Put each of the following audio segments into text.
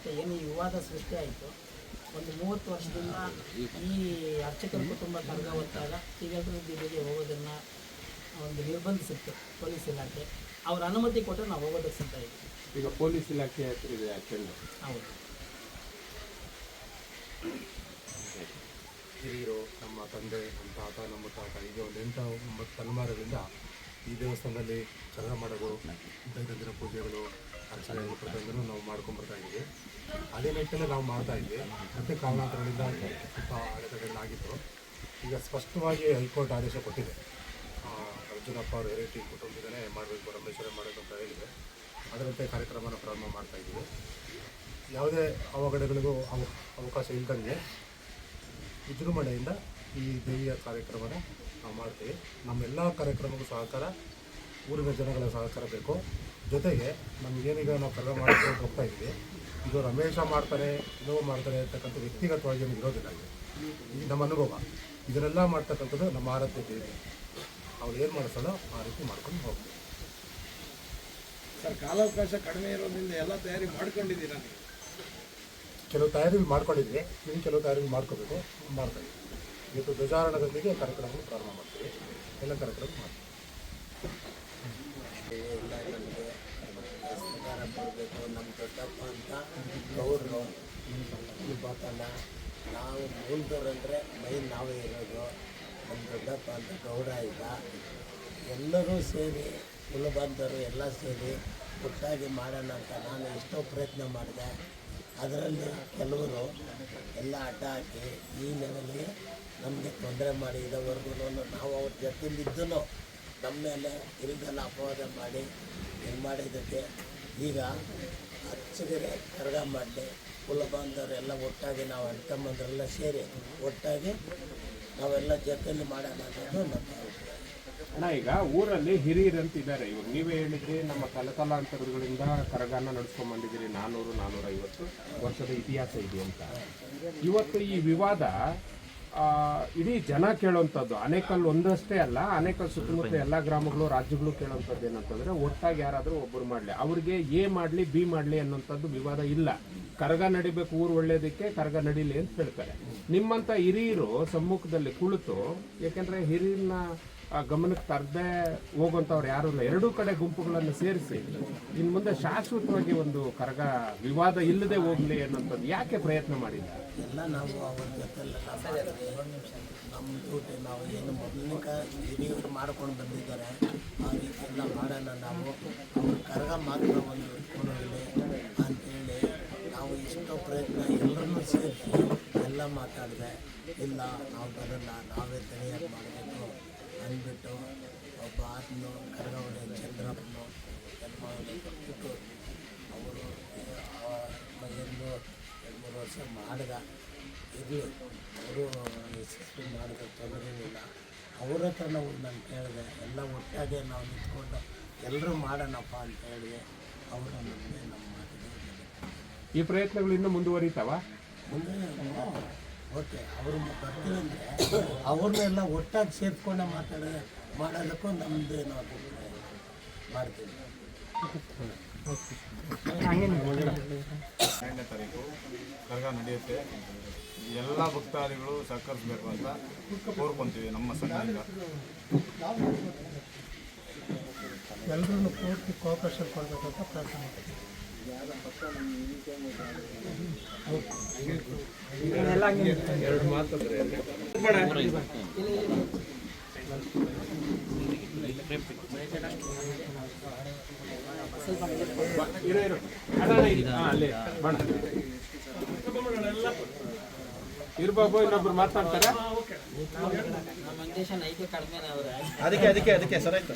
ಮತ್ತು ಏನು ಈ ವಿವಾದ ಸೃಷ್ಟಿ ಆಯಿತು. ಒಂದು ಮೂವತ್ತು ವರ್ಷದಿಂದ ಈ ಅರ್ಚಕರ ಕುಟುಂಬ ಕರ್ಗ ಹೊತ್ತಾಗ ಈಗಾಗಲೇ ಬೀದಿಗೆ ಹೋಗೋದನ್ನು ಒಂದು ನಿರ್ಬಂಧಿಸುತ್ತೆ ಪೊಲೀಸ್ ಇಲಾಖೆ. ಅವ್ರ ಅನುಮತಿ ಕೊಟ್ಟರೆ ನಾವು ಹೋಗೋದಕ್ಕೆ ಸಿದ್ಧ ಇದ್ದೀವಿ ಈಗ ಪೊಲೀಸ್ ಇಲಾಖೆ ಹತ್ರ ಇದೆ ಚೆಂಡು ಹೌದು. ಹಿರಿಯರು ನಮ್ಮ ತಂದೆ ನಮ್ಮ ತಾತ ನಮ್ಮ ತಾತ ಈಗ ಒಂದು ಎಂಟು ಒಂಬತ್ತು ತಲೆಮಾರುಗಳಿಂದ ಈ ದೇವಸ್ಥಾನದಲ್ಲಿ ಚಂದ್ರ ಮಾಡೋದು ದೈನಂದಿನ ಪೂಜೆಗಳು ಅರ್ಚನೆಗಳು ಪ್ರತಿಯೊಂದನ್ನು ನಾವು ಮಾಡ್ಕೊಂಡ್ಬರ್ತಾ ಇದ್ದೀವಿ. ಅದೇ ನಿಟ್ಟಿನಲ್ಲಿ ನಾವು ಮಾಡ್ತಾ ಇದ್ವಿ. ಮತ್ತೆ ಕಾರಣಾಂತರಗಳಿಂದ ಸ್ವಲ್ಪ ಅಡೆತಡೆಗಳಾಗಿತ್ತು ಈಗ ಸ್ಪಷ್ಟವಾಗಿ ಹೈಕೋರ್ಟ್ ಆದೇಶ ಕೊಟ್ಟಿದೆ. ಅರ್ಜುನಪ್ಪ ಅವರು ವೆರೈಟಿ ಕುಟುಂಬದಿಂದಲೇ ಮಾಡಬೇಕು ರಮೇಶ್ವರ ಮಾಡಬೇಕು ಅಂತ ಹೇಳಿದೆ. ಅದರಂತೆ ಕಾರ್ಯಕ್ರಮನ ಪ್ರಾರಂಭ ಮಾಡ್ತಾ ಇದ್ದೀವಿ. ಯಾವುದೇ ಅವಘಡಗಳಿಗೂ ಅವ, ಅವಕಾಶ ಇಲ್ದಂಗೆ ವಿಜೃಂಭಣೆಯಿಂದ ಈ ದೇವಿಯ ಕಾರ್ಯಕ್ರಮನ ನಾವು ಮಾಡ್ತೀವಿ. ನಮ್ಮೆಲ್ಲ ಕಾರ್ಯಕ್ರಮಕ್ಕೂ ಸಹಕಾರ ಊರಿನ ಜನಗಳ ಸಹಕಾರ ಬೇಕು. ಜೊತೆಗೆ ನಮಗೇನೀಗ ನಾವು ಕರ್ಗ ಮಾಡ್ಕೊಂಡು ಹೋಗ್ತಾ ಇದ್ವಿ ಇದು ರಮೇಶ ಮಾಡ್ತಾರೆ ಇನ್ನೋ ಮಾಡ್ತಾರೆ ಅಂತಕ್ಕಂಥ ವ್ಯಕ್ತಿಗತವಾಗಿ ನಮ್ಗೆ ಇರೋದಿಲ್ಲ ಇದು. ನಮ್ಮ ಅನುಭವ. ಇದನ್ನೆಲ್ಲ ಮಾಡ್ತಕ್ಕಂಥದ್ದು ನಮ್ಮ ಆರಾಧ್ಯ ದೇವಿ. ಅವ್ರು ಏನು ಮಾಡಿಸೋಲ್ಲ ಆ ರೀತಿ ಮಾಡ್ಕೊಂಡು ಹೋಗ್ತೀವಿ ಸರ್ ಕಾಲಾವಕಾಶ ಕಡಿಮೆ ಇರೋದ್ರಿಂದ ಎಲ್ಲ ತಯಾರಿ ಮಾಡ್ಕೊಂಡಿದ್ದೀರಾ ನೀವು? ಕೆಲವು ತಯಾರಿ ಮಾಡ್ಕೊಂಡಿದ್ವಿ. ಇನ್ನು ಕೆಲವು ತಯಾರಿ ಮಾಡ್ಕೋಬೇಕು. ಮಾಡ್ತಾ ಇವತ್ತು ಧ್ವಜಾರೋಹಣದೊಂದಿಗೆ ಕಾರ್ಯಕ್ರಮವನ್ನು ಪ್ರಾರಂಭ ಮಾಡ್ತೀವಿ. ಎಲ್ಲ ಕಾರ್ಯಕ್ರಮ ಮಾಡ್ತೀವಿ ಎಲ್ಲ ನಮಗೆ ಸಹಕಾರ ಬರಬೇಕು ನಮ್ಮ ದೊಡ್ಡಪ್ಪ ಅಂತ ನಾವು ಮೂಲದವ್ರಂದರೆ ಮೈ ನಾವೇ ಇರೋದು. ನಮ್ಮ ದೊಡ್ಡಪ್ಪ ಅಂತ ಗೌಡ ಇದ್ದ ಎಲ್ಲರೂ ಸೇರಿ ಕುಲಬಾಂಧವರು ಎಲ್ಲ ಸೇರಿ ಒಟ್ಟಾಗಿ ಮಾಡೋಣ ಅಂತ ನಾನು ಎಷ್ಟೋ ಪ್ರಯತ್ನ ಮಾಡಿದೆ. ಅದರಲ್ಲಿ ಕೆಲವರು ಎಲ್ಲ ಆಟ ಹಾಕಿ ಈ ಲೆವೆಲ್ಗೆ ನಮಗೆ ತೊಂದರೆ ಮಾಡಿ ಇದವರೆಗೂ ನಾವು ಅವ್ರ ಜೊತೆಲಿದ್ದೂ ನಮ್ಮ ಮೇಲೆ ತಿರುಗಲ್ಲ ಅಪವಾದ ಮಾಡಿ ಇದು ಮಾಡಿದ್ದಕ್ಕೆ ಈಗ ಅಚ್ಚಗೆರೆ ಕರಗ ಮಾಡಿ ಕುಲ ಎಲ್ಲ ಒಟ್ಟಾಗಿ ನಾವು ಅಣ್ತಮ್ಮಂದ್ರೆಲ್ಲ ಸೇರಿ ಒಟ್ಟಾಗಿ ನಾವೆಲ್ಲ ಜೊತೆಯಲ್ಲಿ ಮಾಡೋಣ ಅನ್ನೋದು ನಮ್ಮ ಅಣ್ಣ, ಈಗ ಊರಲ್ಲಿ ಹಿರಿಯರು ಅಂತ ಇದ್ದಾರೆ ಇವಾಗ ನೀವೇ ಹೇಳಿದ್ರಿ, ನಮ್ಮ ತಲತಲಾಂತರಗಳಿಂದ ಕರಗಾನ ನಡ್ಸ್ಕೊಂಡ್ ಬಂದಿದ್ದೀರಿ ನಾನೂರು ನಾನೂರ ಐವತ್ತು ವರ್ಷದ ಇತಿಹಾಸ ಇದೆ ಅಂತ. ಇವತ್ತು ಈ ವಿವಾದ ಇಡೀ ಜನ ಕೇಳುವಂಥದ್ದು ಅನೇಕಲ್ ಒಂದಷ್ಟೇ ಅಲ್ಲ ಅನೇಕಲ್ ಸುತ್ತಮುತ್ತ ಎಲ್ಲ ಗ್ರಾಮಗಳು, ರಾಜ್ಯಗಳು ಕೇಳುವಂಥದ್ದು ಏನಂತಂದ್ರೆ ಒಟ್ಟಾಗಿ ಯಾರಾದರೂ ಒಬ್ಬರು ಮಾಡಲಿ. ಅವ್ರಿಗೆ ಎ ಮಾಡಲಿ, ಬಿ ಮಾಡಲಿ ಅನ್ನೋಂಥದ್ದು ವಿವಾದ ಇಲ್ಲ. ಕರಗ ನಡಿಬೇಕು, ಊರು ಒಳ್ಳೇದಕ್ಕೆ ಕರಗ ನಡೀಲಿ ಅಂತ ಹೇಳ್ತಾರೆ. ನಿಮ್ಮಂತ ಹಿರಿಯರು ಸಮ್ಮುಖದಲ್ಲಿ ಕುಳಿತು ಯಾಕೆಂದ್ರೆ ಹಿರಿಯರನ್ನ ಆ ಗಮನಕ್ಕೆ ತರದೇ ಹೋಗುವಂಥವ್ರು ಯಾರು ಇಲ್ಲ. ಎರಡೂ ಕಡೆ ಗುಂಪುಗಳನ್ನು ಸೇರಿಸಿ ಇನ್ನು ಮುಂದೆ ಶಾಶ್ವತವಾಗಿ ಒಂದು ಕರಗ ವಿವಾದ ಇಲ್ಲದೆ ಹೋಗಲಿ ಅನ್ನೋಂಥದ್ದು ಯಾಕೆ ಪ್ರಯತ್ನ ಮಾಡಿದ್ದಾರೆ ಎಲ್ಲ ನಾವು ಅವ್ರ ಜೊತೆಲ್ಲ ನಮ್ಮ ಜೊತೆ ನಾವು ಏನು ಮೊದಲಿನ ಹಿರಿಯರು ಮಾಡ್ಕೊಂಡು ಬಂದಿದ್ದಾರೆ, ಆ ರೀತಿ ಎಲ್ಲ ಮಾಡೋಣ ನಾವು. ಅವ್ರ ಕರಗ ಮಾತ್ರ ಒಂದು ಕೊಡೋದಿಲ್ಲ ಅಂತೇಳಿ ನಾವು ಇಷ್ಟೋ ಪ್ರಯತ್ನ ಎಲ್ಲರನ್ನೂ ಸೇರಿಸಿ ಎಲ್ಲ ಮಾತಾಡಿದೆ. ಇಲ್ಲ, ನಾವು ಬರೋಲ್ಲ ನಾವೇ ತನಿಯಾಗಿ ಮಾಡಬೇಕು. ಅಂದ್ಬಿಟ್ಟು ಒಬ್ಬ ಆತನು ಕರಗವಡೆ ಚಂದ್ರಪ್ಪನು ಬಿಟ್ಟು ಅವರು ಎಲ್ಲೋ ಎರಡು ಮೂರು ವರ್ಷ ಮಾಡಿದ. ಇರಲಿ ಅವರು ಯಶಸ್ವಿ ಮಾಡಿದ ತೊಂದರೆಯಿಲ್ಲ ಅವ್ರ ಹತ್ರ ನಾವು ನಾನು ಕೇಳಿದೆ ಎಲ್ಲ ಒಟ್ಟಾಗೆ ನಾವು ನಿಂತ್ಕೊಂಡು ಎಲ್ಲರೂ ಮಾಡೋಣಪ್ಪ ಅಂತ ಹೇಳಿ ಅವರು ನಮಗೆ ನಮ್ಮ ಮಾತಿಗೆ ಈ ಪ್ರಯತ್ನಗಳು ಇನ್ನೂ ಮುಂದುವರಿತಾವ? ಮುಂದೆ ಓಕೆ ಅವರು ಬರ್ತೀವಿ ಅಂದರೆ ಅವ್ರನ್ನೆಲ್ಲ ಒಟ್ಟಾಗಿ ಸೇರಿಸ್ಕೊಂಡು ಮಾತಾಡ ಮಾಡೋದಕ್ಕೂ ನಮ್ಮದೇನು ಅಭಿಪ್ರಾಯ ಮಾಡ್ತೀವಿ ಎರಡನೇ ತಾರೀಕು ಕರ್ಗ ನಡೆಯುತ್ತೆ. ಎಲ್ಲ ಭಕ್ತಾದಿಗಳು ಸಹಕರಿಸಬೇಕು ಅಂತ ಕೋರ್ಕೊಂತೀವಿ ನಮ್ಮ ಸಂಘದಿಂದ. ಎಲ್ಲರೂ ಪೂರ್ತಿ ಕೋಪರೇಷನ್ ಕೊಡಬೇಕಂತ ಪ್ರಯತ್ನ ಮಾಡ್ತೀವಿ ಬಾಬು ಇನ್ನೊಬ್ರು ಮಾತಾಡ್ತಾರೆ ಅದಕ್ಕೆ ಅದಕ್ಕೆ ಅದಕ್ಕೆ ಸರ್ ಆಯ್ತು.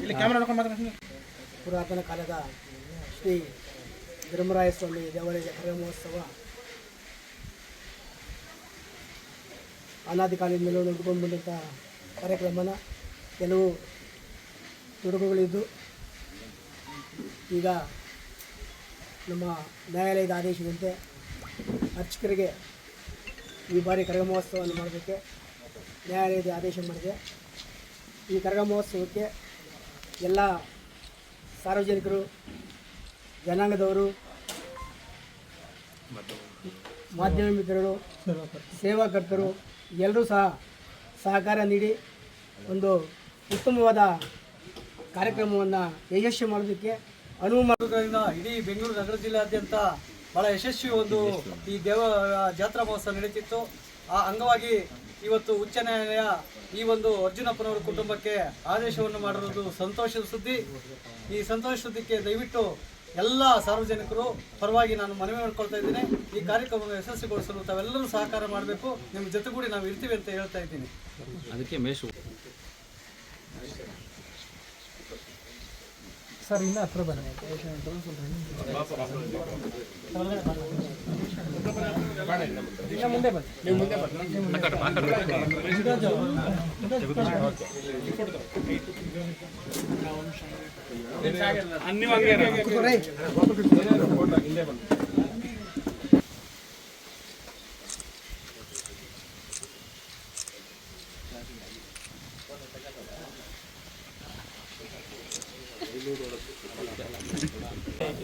ಇಲ್ಲಿ ಕ್ಯಾಮ್ರಾ ನೋಡ್ಕೊಂಡು ಮಾತಾಡ್ತೀನಿ. ಪುರಾತನ ಕಾಲದ ಶ್ರೀ ಧರ್ಮರಾಯ ಸ್ವಾಮಿ ದೇವಾಲಯದ ಕರಗ ಮಹೋತ್ಸವ ಅನಾದಿ ಕಾಲದಿಂದಲೂ ನಡೆದುಕೊಂಡು ಬಂದಂಥ ಕಾರ್ಯಕ್ರಮನ ಕೆಲವು ತೊಡಕುಗಳಿದ್ದು, ಈಗ ನಮ್ಮ ನ್ಯಾಯಾಲಯದ ಆದೇಶದಂತೆ ಅರ್ಚಕರಿಗೆ ಈ ಬಾರಿ ಕರಗ ಮಹೋತ್ಸವವನ್ನು ಮಾಡೋದಕ್ಕೆ ನ್ಯಾಯಾಲಯದ ಆದೇಶ ಮಾಡಿದೆ. ಈ ಕರಗ ಮಹೋತ್ಸವಕ್ಕೆ ಎಲ್ಲ ಸಾರ್ವಜನಿಕರು ಜನಾಂಗದವರು, ಮಾಧ್ಯಮ ಮಿತ್ರರು, ಸೇವಾಕರ್ತರು, ಎಲ್ಲರೂ ಸಹ ಸಹಕಾರ ನೀಡಿ ಒಂದು ಉತ್ತಮವಾದ ಕಾರ್ಯಕ್ರಮವನ್ನು ಯಶಸ್ವಿ ಮಾಡೋದಕ್ಕೆ ಅನುವು ಮಾಡುವುದರಿಂದ ಇಡೀ ಬೆಂಗಳೂರು ನಗರ ಜಿಲ್ಲೆಯಾದ್ಯಂತ ಬಹಳ ಯಶಸ್ವಿ ಒಂದು ಈ ದೇವ, ಜಾತ್ರಾ ಮಹೋತ್ಸವ ನಡೀತಿತ್ತು. ಆ ಅಂಗವಾಗಿ ಇವತ್ತು ಉಚ್ಚ ನ್ಯಾಯಾಲಯ ಈ ಒಂದು ಅರ್ಜುನಪ್ಪನವರ ಕುಟುಂಬಕ್ಕೆ ಆದೇಶವನ್ನು ಮಾಡಿರೋದು ಸಂತೋಷದ ಸುದ್ದಿ. ಈ ಸಂತೋಷ ಸುದ್ದಿಗೆ ದಯವಿಟ್ಟು ಎಲ್ಲ ಸಾರ್ವಜನಿಕರು ಪರವಾಗಿ ನಾನು ಮನವಿ ಮಾಡ್ಕೊಳ್ತಾ ಇದ್ದೀನಿ. ಈ ಕಾರ್ಯಕ್ರಮವನ್ನು ಯಶಸ್ವಿಗೊಳಿಸಲು ತಾವೆಲ್ಲರೂ ಸಹಕಾರ ಮಾಡಬೇಕು. ನಿಮ್ಮ ಜೊತೆಗೂಡಿ ನಾವು ಇರ್ತೀವಿ ಅಂತ ಹೇಳ್ತಾ ಇದ್ದೀನಿ.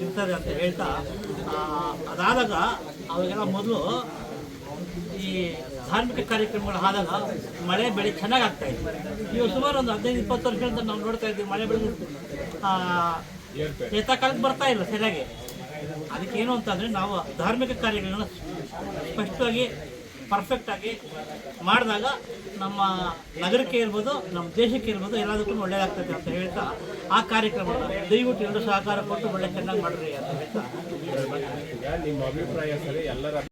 ಇರ್ತದೆ ಅಂತ ಹೇಳ್ತಾ ಅದಾದಾಗ ಅವಾಗೆಲ್ಲ ಮೊದಲು ಈ ಧಾರ್ಮಿಕ ಕಾರ್ಯಕ್ರಮಗಳು ಆದಾಗ ಮಳೆ ಬೆಳೆ ಚೆನ್ನಾಗಿ ಆಗ್ತಾ ಇತ್ತು. ಇವಾಗ ಸುಮಾರು ಒಂದು ಹದಿನೈದು, ಇಪ್ಪತ್ತು ವರ್ಷದಿಂದ ನಾವು ನೋಡ್ತಾ ಇದ್ದೀವಿ ಮಳೆ ಬೆಳೆ ಕಾಲಕ್ಕೆ ಬರ್ತಾ ಇಲ್ಲ ಸರಿಯಾಗಿ. ಅದಕ್ಕೇನು ಅಂತಂದರೆ ನಾವು ಧಾರ್ಮಿಕ ಕಾರ್ಯಗಳನ್ನ ಸ್ಪಷ್ಟವಾಗಿ ಪರ್ಫೆಕ್ಟಾಗಿ ಮಾಡಿದಾಗ ನಮ್ಮ ನಗರಕ್ಕೆ ಇರ್ಬೋದು, ನಮ್ಮ ದೇಶಕ್ಕೆ ಇರ್ಬೋದು ಎಲ್ಲದಕ್ಕೂ ಒಳ್ಳೆಯದಾಗ್ತದೆ ಅಂತ ಹೇಳ್ತಾ ಆ ಕಾರ್ಯಕ್ರಮ ದಯವಿಟ್ಟು ಎಲ್ಲರೂ ಸಹಕಾರ ಕೊಟ್ಟು ಒಳ್ಳೆ ಚೆನ್ನಾಗಿ ಮಾಡ್ರಿ ಅಂತ ಹೇಳ್ತಾ. ನಿಮ್ಮ ಅಭಿಪ್ರಾಯ ಸರಿ, ಎಲ್ಲರ